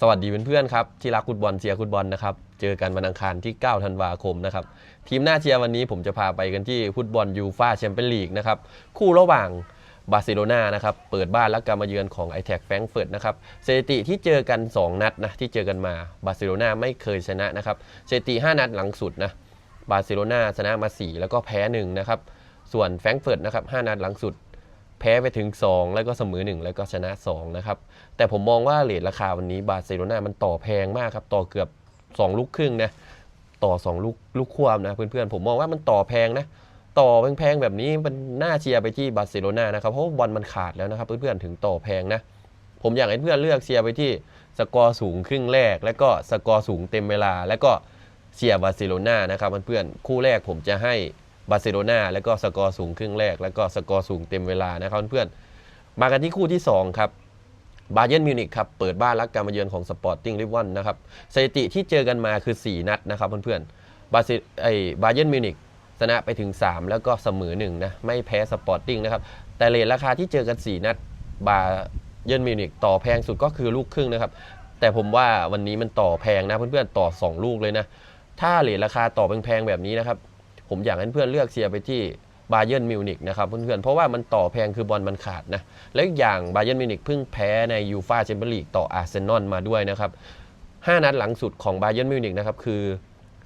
สวัสดีเพื่อนๆครับที่รักฟุตบอลเชียร์ฟุตบอลนะครับเจอกันวันอังคารที่ 9 ธันวาคมนะครับทีมหน้าเชียร์วันนี้ผมจะพาไปกันที่ฟุตบอลยูฟาแชมเปี้ยนลีกนะครับคู่ระหว่างบาร์เซโลนานะครับเปิดบ้านและการมาเยือนของไอแทกแฟรงเฟิร์ตนะครับสถิติที่เจอกัน 2 นัดนะที่เจอกันมาบาร์เซโลนาไม่เคยชนะนะครับสถิติ 5 นัดหลังสุดนะบาร์เซโลนาชนะมา 4 แล้วก็แพ้1นะครับส่วนแฟรงเฟิร์ตนะครับ5นัดหลังสุด แพ้ไปถึง 2 แล้วก็เสมอ 1 แล้วก็ชนะ 2 นะครับ แต่ผมมองว่าเลทราคาวันนี้บาร์เซโลนามันต่อแพงมากครับ ต่อเกือบ 2 ลูกครึ่งนะต่อ 2 ลูกลูกควบนะเพื่อนๆ ผมมองว่ามันต่อแพงนะ ต่อแพงๆแบบนี้มันน่าเชียร์ไปที่บาร์เซโลนานะครับ เพราะว่าบอลมันขาดแล้วนะครับ เพื่อนๆถึงต่อแพงนะ ผมอยากให้เพื่อนเลือกเชียร์ไปที่สกอร์สูงครึ่งแรก แล้วก็สกอร์สูงเต็มเวลา แล้วก็เชียร์บาร์เซโลนานะครับเพื่อนๆคู่แรกผมจะให้ บาร์เซโลนาแล้วก็สกอร์สูงครึ่งแรก แล้วก็สกอร์สูงเต็มเวลานะครับเพื่อนๆมากันที่คู่ที่ 2 ครับบาเย r n นมิวนิกครับเปิดบ้านรับการมาเยือนของสปอร์ติ้งลิฟวันนะครับสถิติที่เจอกันมาคือ 4 นัดนะครับเพื่อนๆบาเซไอบาเย r n นมิวนิกชนะไปถึง 3 แล้วก็เสมอ1นะไม่แพ้สปอร์ติ้งนะครับแต่เลทราคาที่เจอกัน 4 นัดบาเย r n นมิวนิกต่อแพงสุดก็คือลูกครึ่งนะครับแต่ผมว่าวันนี้มันต่อแพงนะเพื่อนๆต่อ 2 ลูกเลยนะถ้าเลทราคาต่อแพงๆแบบนี้นะครับ ผมอยากให้เพื่อนเลือกเชียร์ไปที่บาเย r n นมิวนิกนะครับเพื่อนๆ เพราะว่ามันต่อแพงคือบอลมันขาดนะ และอีกอย่างบาเย r n นมิวนิกเพิ่งแพ้ในยูฟาแชมเปี้ยนลีกต่ออาร์เซนอลมาด้วยนะครับ 5 นัดหลังสุดของบาเย r n นมิวนิกนะครับคือ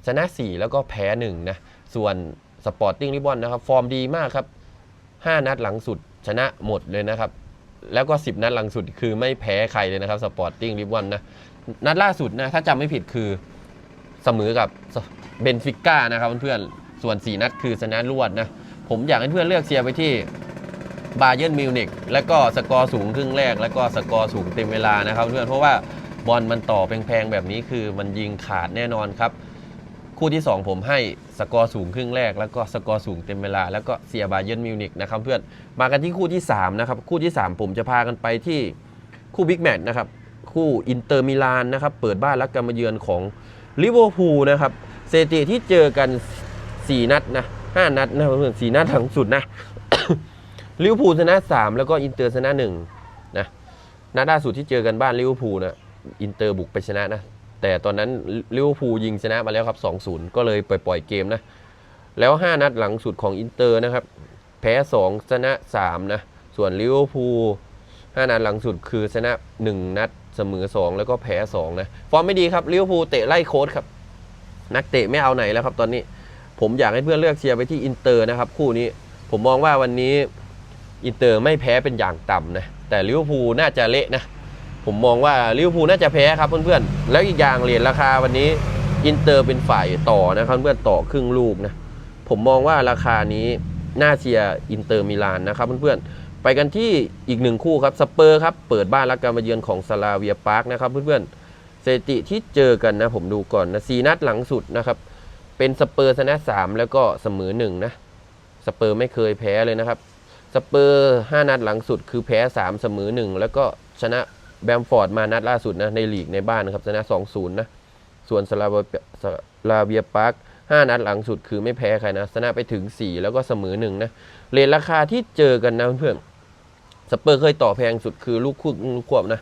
ชนะ 4 แล้วก็แพ้1นะ ส่วนสปอร์ติ้งลิบอนนะครับฟอร์มดีมากครับ 5 นัดหลังสุดชนะหมดเลยนะครับ แล้วก็ 10 นัดหลังสุดคือไม่แพ้ใครเลยนะครับสปอร์ติ้งลิบอนนะนัดล่าสุดนะถ้าจำไม่ผิดคือเสมอกับเบนฟิก้านะครับเพื่อนๆ ส่วน 4 นัดคือชนะรวดนะ ผมอยากให้เพื่อนเลือกเชียร์ไปที่บาเย r n นมิวนิกแล้วก็สกอร์สูงครึ่งแรก แล้วก็สกอร์สูงเต็มเวลานะครับเพื่อนเพราะว่าบอลมันต่อแพงๆแบบนี้คือมันยิงขาดแน่นอนครับคู่ที่ 2 ผมให้สกอร์สูงครึ่งแรก แล้วก็สกอร์สูงเต็มเวลา แล้วก็เซียบาเย r n นมิวนิกนะครับเพื่อนมากันที่คู่ที่3นะครับคู่ที่ 3 ผมจะพากันไปที่คู่บิ๊กแมตช์นะครับคู่อินเตอร์มิลานนะครับเปิดบ้านรับการมาเยือนของลิเวอร์พูลนะครับสถิติที่เจอกัน 4นัดนะ5นัดนะเพื่อนสี่นัดหลังสุดนะลิเวอร์พูลชนะ3แล้วก็อินเตอร์ชนะ1นะนัดล่าสุดที่เจอกันบ้านลิเวอร์พูลนะอินเตอร์บุกไปชนะนะ แต่ตอนนั้นลิเวอร์พูลยิงชนะมาแล้วครับ 2-0 ก็เลยปล่อยเกมนะ แล้ว 5 นัดหลังสุดของอินเตอร์นะครับ แพ้ 2 ชนะ 3 นะ ส่วนลิเวอร์พูล5นัดหลังสุดคือชนะ 1 นัดเสมอ 2 แล้วก็แพ้ 2 นะ ฟอร์มไม่ดีครับลิเวอร์พูลเตะไล่โค้ดครับ นักเตะไม่เอาไหนแล้วครับตอนนี้ ผมอยากให้เพื่อนเลือกเชียร์ไปที่อินเตอร์นะครับ คู่นี้ผมมองว่าวันนี้อินเตอร์ไม่แพ้เป็นอย่างต่ำนะแต่ลิเวอร์พูลน่าจะเละนะผมมองว่าลิเวอร์พูลน่าจะแพ้ครับเพื่อนๆแล้วอีกอย่างเหรียญราคาวันนี้อินเตอร์เป็นฝ่ายต่อนะครับเพื่อนต่อครึ่งลูกนะผมมองว่าราคานี้น่าเชียร์อินเตอร์มิลานนะครับเพื่อนๆไปกันที่อีกหนึ่งคู่ครับสเปอร์ครับเปิดบ้านรับการมาเยือนของซาลาเวียปาร์คนะครับเพื่อนๆสถิติที่เจอกันนะผมดูก่อนนะสีนัดหลังสุดนะครับ เป็นสเปอร์ชนะ3แล้วก็เสมอ1นะสเปอร์ไม่เคยแพ้เลยนะครับสเปอร์5นัดหลังสุดคือแพ้3เสมอ1แล้วก็ชนะแบมฟอร์ดมานัดล่าสุดนะในลีกในบ้านนะครับชนะ2-0นย์นะส่วนสลาเวสลาเวียปาร์ค5นัดหลังสุดคือไม่แพ้ใครนะชนะไปถึง4แล้วก็เสมอ1นะเรทราคาที่เจอกันนะเพื่อนสเปอร์เคยต่อแพงสุดคือลูกคู่ลูกควบนะ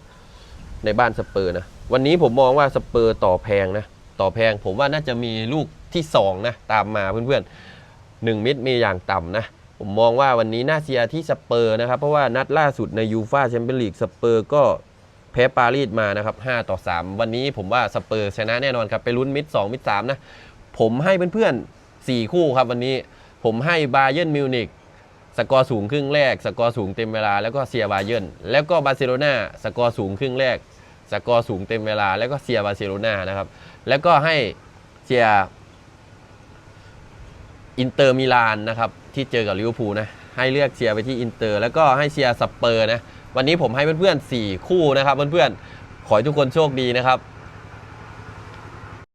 ในบ้านสเปอร์นะวันนี้ผมมองว่าสเปอร์ต่อแพงนะต่อแพงผมว่าน่าจะมีลูก ที่ 2 นะ ตามมาเพื่อนๆ1มิดมีอย่างต่ำนะ ผมมองว่าวันนี้น่าเชียที่สเปอร์นะครับ เพราะว่านัดล่าสุดในยูฟาแชมเปี้ยนลีกสเปอร์ก็แพ้ปารีสมานะครับ5ต่อ 3 วันนี้ผมว่าสเปอร์ชนะแน่นอนครับ ไปลุ้นมิด2มิด3นะ ผมให้เพื่อนๆ 4 คู่ครับวันนี้ผมให้บาเย r n นมิวนิกสกอร์สูงครึ่งแรก สกอร์สูงเต็มเวลาแล้วก็เซียบาเย r n แล้วก็บาร์เซโลนาสกอร์สูงครึ่งแรก สกอร์สูงเต็มเวลาแล้วก็เซียบาร์เซโลนานะครับแล้วก็ให้เชีย อินเตอร์มิลานนะครับที่เจอกับลิเวอร์พูลนะให้เลือกเชียร์ไปที่อินเตอร์ แล้วก็ให้เชียร์สเปอร์นะวันนี้ผมให้เพื่อนๆ4คู่นะครับเพื่อนๆขอให้ทุกคนโชคดีนะครับ